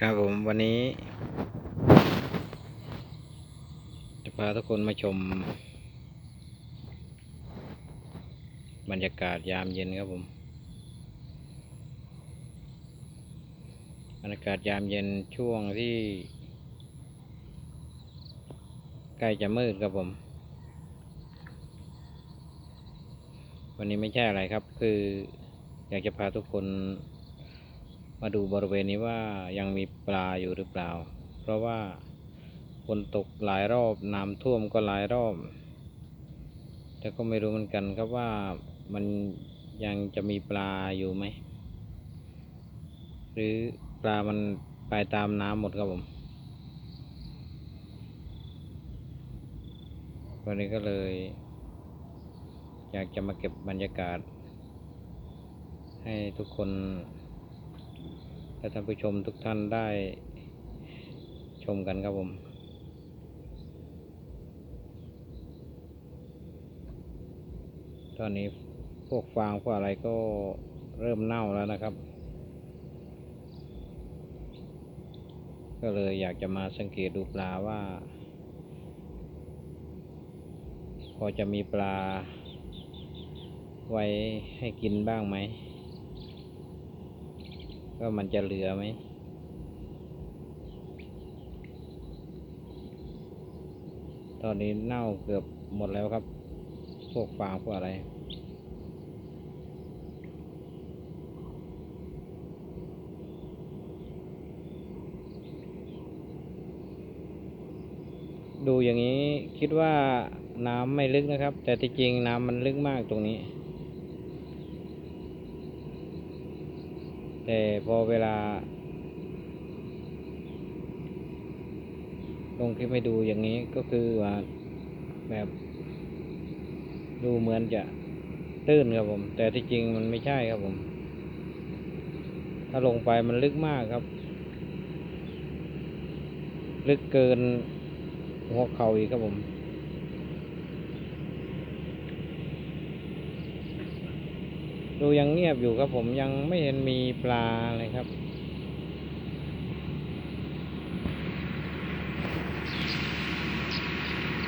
ครับผมวันนี้ จะพาทุกคนมาชม บรรยากาศยามเย็นครับผม บรรยากาศยามเย็นช่วงที่ ใกล้จะมืดครับผม วันนี้ไม่ใช่อะไรครับ คืออยากจะพาทุกคน มาดูบริเวณนี้ว่ายังมีปลาอยู่หรือเปล่า เพราะว่าฝนตกหลายรอบน้ำท่วมก็หลายรอบ แต่ก็ไม่รู้เหมือนกันครับว่ามันยังจะมีปลาอยู่ไหม หรือปลามันไปตามน้ำหมดครับผมวันนี้ก็เลย อยากจะมาเก็บบรรยากาศ ให้ทุกคน และท่านผู้ชมทุกท่านได้ชมกันครับผมตอนนี้พวกฟางพวกอะไรก็เริ่มเน่าแล้วนะครับ ก็เลยอยากจะมาสังเกตดูปลาว่า พอจะมีปลาไว้ให้กินบ้างไหม ก็มันจะเหลือไหมตอนนี้เน่าเกือบหมดแล้วครับ พวกฟางพวกอะไร ดูอย่างนี้คิดว่าน้ำไม่ลึกนะครับ แต่ที่จริงน้ำมันลึกมากตรงนี้ แต่พอเวลา ลงคลิปให้ดูอย่างนี้ก็คือว่าแบบ ดูเหมือนจะตื้นครับผม แต่ที่จริงมันไม่ใช่ครับผม ถ้าลงไปมันลึกมากครับ ลึกเกินหัวเข่าอีกครับผม ดูยังเงียบอยู่ครับผมยังไม่เห็นมีปลาเลยครับ